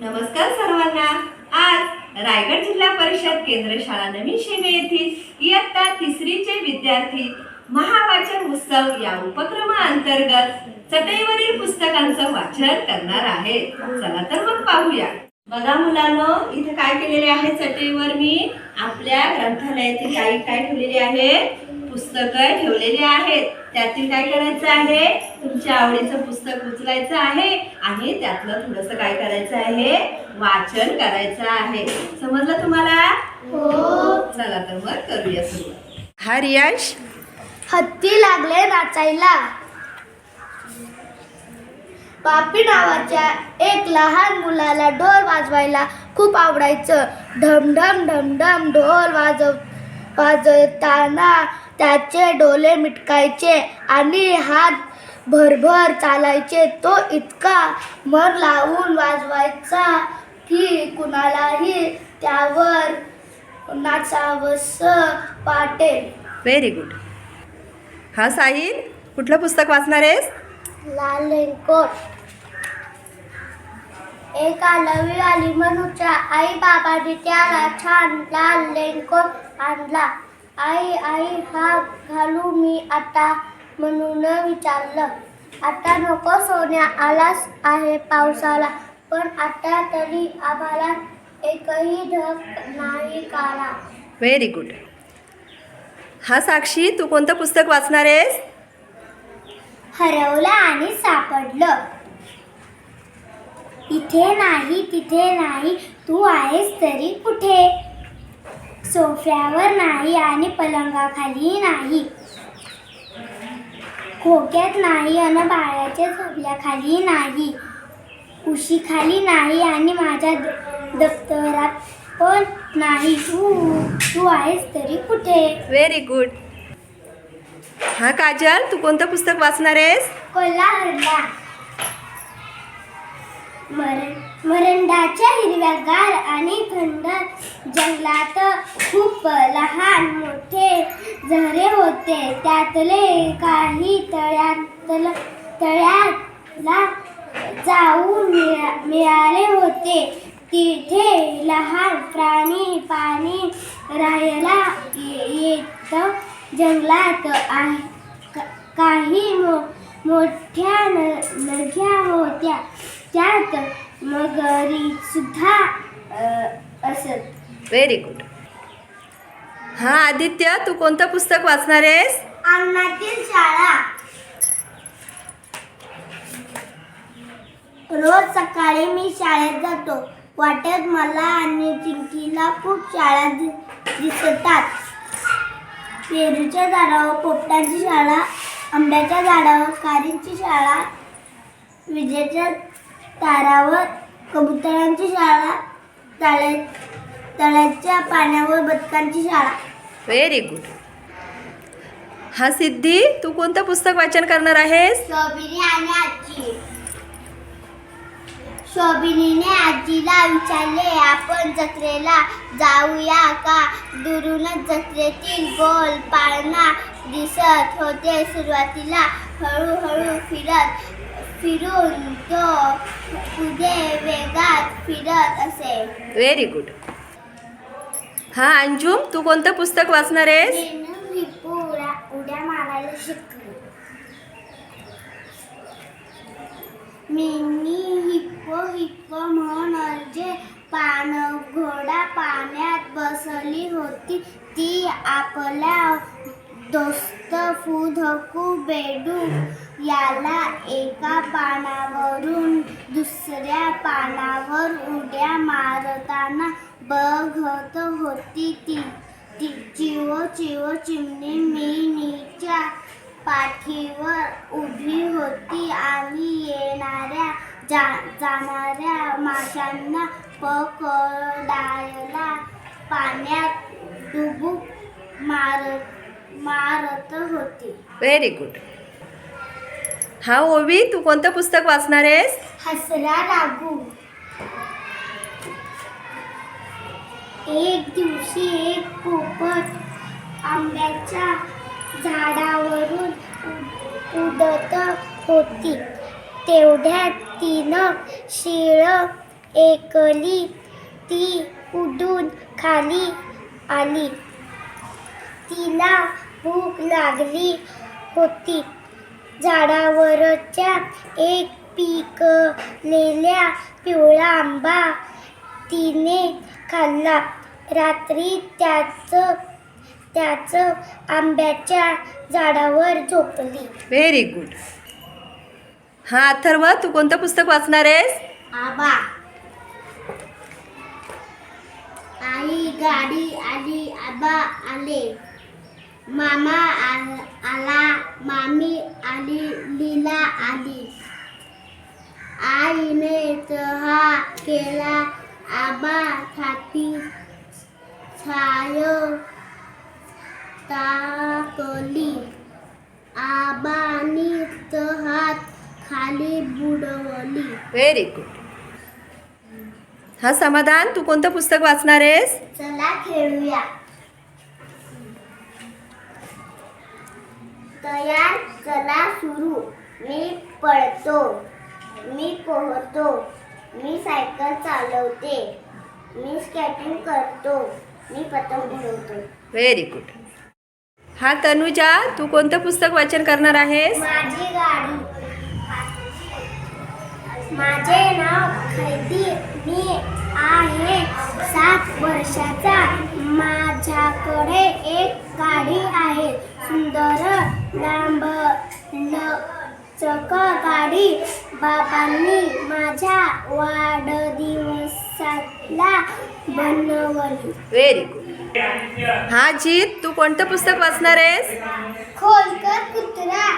नमस्कार सर्वांना. आज रायगड जिल्हा परिषद केंद्र शाळा नवीन शेमे येथील इयत्ता तिसरीचे विद्यार्थी महावाचन उत्सव या उपक्रमाअंतर्गत चटईवरील पुस्तकांचं वाचन करणार आहेत. चला तर मग पाहूया. बघा मुलांनो इथे काय केलेले आहे चटईवर मी? आपल्या ग्रंथालयातील काही काय ठेवलेले आहेत? पुस्तकं ठेवलेली आहेत. त्यातील काय करायचं आहे? तुमच्या आवडीचं पुस्तक उचलायचं आहे आणि त्यातलं थोडस काय करायचं आहे? वाचन करायचं आहे. समजलं तुम्हाला? हो. चला तर मग करूया सुरुवात. हा रियांश हत्ती लागले नाचायला. पापी नावाच्या एक लहान मुलाला ढोल वाजवायला खूप आवडायचं. ढमढम ढमढम ढोल वाजव वाजवताना त्याचे डोले मिटकायचे आणि हात भरभर चालायचे. तो इतका मन लावून वाजवायचा की कुणालाही त्यावर नाचावंस वाटेल. व्हेरी गुड हा साहिल कुठलं पुस्तक वाचणार आहेस? लाल रेनकोट एका नवी आली म्हणूच्या आई बाबाने त्याला छान लाल रेनकोट आणला. आई आई हा घालू मी आता म्हणून विचारलं. आता नको सोन्या आलास आहे पावसाला पण आता तरी आम्हाला एकही ढग नाही काला. व्हेरी गुड हा साक्षी तू कोणतं पुस्तक वाचणार आहेस? हरवलं आणि सापडलं. इथे नाही तिथे नाही तू आहेस तरी कुठे? सोफ्यावर नाही आणि पलंगाखाली नाही. खोक्यात नाही आणि बाळाच्या झोपल्याखाली नाही. उशीखाली नाही आणि माझ्या दप्तरात पण नाही. तू तू आहेस तरी कुठे? व्हेरी गुड हा काजल तू कोणतं पुस्तक वाचणार आहेस? कोल्हापूरला मरण वरंडाच्या हिरव्यागार आणि थंड जंगलात खूप लहान मोठे झरे होते. त्यातले काही तळ्यातल तळ्याला जाऊन मिळा- मिळाले होते. तिथे लहान प्राणी पाणी राहायला येत जंगलात आहे. का- काही मो मोठ्या न नद्या होत्या. त्यात मगरी सुद्धा असत. व्हेरी गुड हा आदित्य तू कोणतं पुस्तक वाचणार आहेस? अंगणातील शाळा. रोज सकाळी मी शाळेत जातो. वाटेत मला आणि चिंकीला खूप शाळा दि- दिसतात. पेरूच्या झाडावर पोपटांची शाळा आंब्याच्या झाडावर कारींची शाळा विजेच्या तारावर कबुतरांची शाळा तळ्या तळ्याच्या पाण्यावर बदकांची शाळा. व्हेरी गुड हा सिद्धी तू कोणतं पुस्तक वाचन करणार आहेस? शोभिनी आणि आजी. शोभिनीने आजीला विचारले आपण जत्रेला जाऊया का? दुरूनच जत्रेतील गोल पाळणा दिसत होते. सुरुवातीला हळूहळू फिरत फिरून तो पुढे वेगात फिरत असे. व्हेरी गुड हा अंजुम तू कोणतं पुस्तक वाचणार आहेस? रेणू हिप्पो उड्या उड्या मारायला शिकली. मिनी हिप्पो हिप्पो म्हणून अर्जे पान घोडा पाण्यात बसली होती ती आपल्या दोस्त फुधकू बेडू याला एका पानावरून दुसऱ्या पानावर उड्या मारताना बघत होती ती. ती चिव चिव चिमणी मिनीच्या पाठीवर उभी होती आणि येणाऱ्या जा जाणाऱ्या माशांना पकडायला पाण्यात डुबुक मारत मारत होती. व्हेरी गुड हा ओवी तू कोणतं पुस्तक वाचणार आहेस? हसरा रागू एक दिवशी एक पोपट आंब्याच्या झाडावरून उडत होती. तेवढ्यात तिनं शिळ एकली ती उडून खाली आली. तिला भूक लागली होती. झाडावरच्या एक पिकलेल्या पिवळा आंबा तिने खाल्ला. रात्री त्याचं त्याचं आंब्याच्या झाडावर झोपली. व्हेरी गुड हा अथर्व तू कोणतं पुस्तक वाचणार आहेस? आबा. आई गाडी आली आबा आले. मामा आला मामी आली लीला आली. आईने चहा केला आबा छाती छाय टाकली आबानी हात खाली बुडवली. व्हेरी गुड हा समाधान तू कोणतं पुस्तक वाचणार आहेस? चला खेळूया. तयार चला सुरू. मी पळतो मी पोहतो मी सायकल चालवते मी स्केटिंग करतो मी पतंग उडवतो. व्हेरी गुड हा तनुजा तू कोणतं पुस्तक वाचन करणार आहेस? माझी गाडी. माझे नाव खैदी. मी आहे सात वर्षाचा. माझ्याकडे एक गाडी आहे. सुंदर लांब लचक गाडी. बाबांनी माझ्या वाढदिवसाला बनवली. व्हेरी गुड हा जीत तू कोणतं पुस्तक वाचणार आहेस? खोलकर कुत्रा.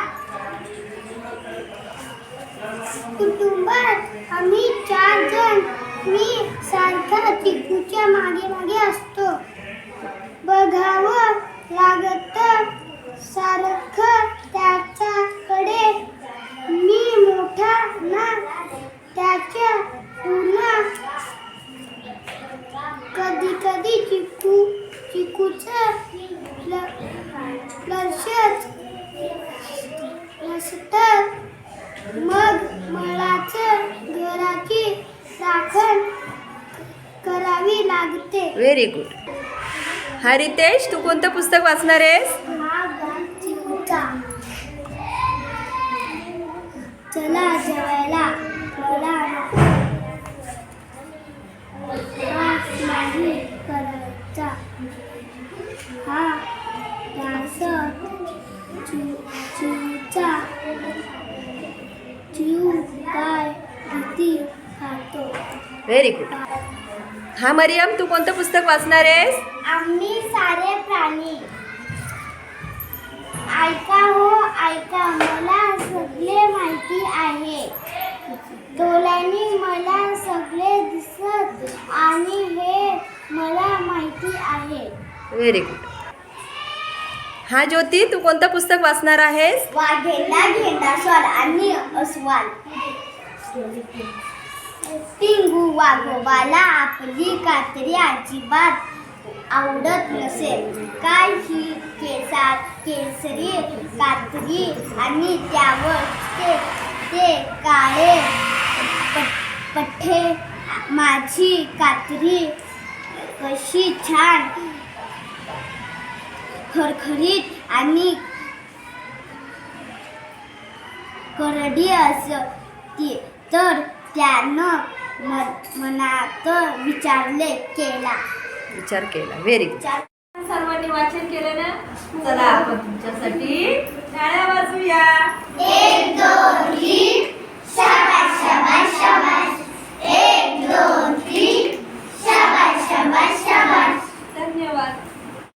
कुटुंबात आम्ही चार जण. मी सारखा चिकूच्या मागे मागे असतो. बघावं लागत. सारखं त्याच्याकडे. मी मोठा ना त्याच्या पुन्हा कधी कधी चिकू चिकूचं लक्षच नसतं. मग मलाच घराची राखण करावी लागते. व्हेरी गुड हा रितेश तू कोणतं पुस्तक वाचणार आहेस? चिकूचा चला जेवायला. मला हा नाही करायचा. हा डास चिवचा जीव काय किती खातो? व्हेरी गुड हा मरियम तू कोणतं पुस्तक वाचणार आहेस? आम्ही सारे प्राणी. ऐका हो ऐका. मला सगळे माहिती आहे. डोळ्यांनी मला सगळे दिसत आणि हे मला माहिती आहे. व्हेरी गुड हा ज्योती तू कोणतं पुस्तक वाचणार आहेस? वाघेला घेंडा स्वाल आणि अस्वाल. टिंगू वाघोबाला आपली कात्री अजिबात आवडत नसेल. काय ही केसात केसरी कात्री आणि त्यावर ते ते काळे पठ्ठे माझी कात्री कशी छान खरखरीत आणि करडी असती. तर त्यानं म- मनात विचारले केला. विचार केला. व्हेरी गुड सर्वांनी वाचन केलं ना? चला आपण तुमच्यासाठी शाळा वाजूया एक दोन तीन.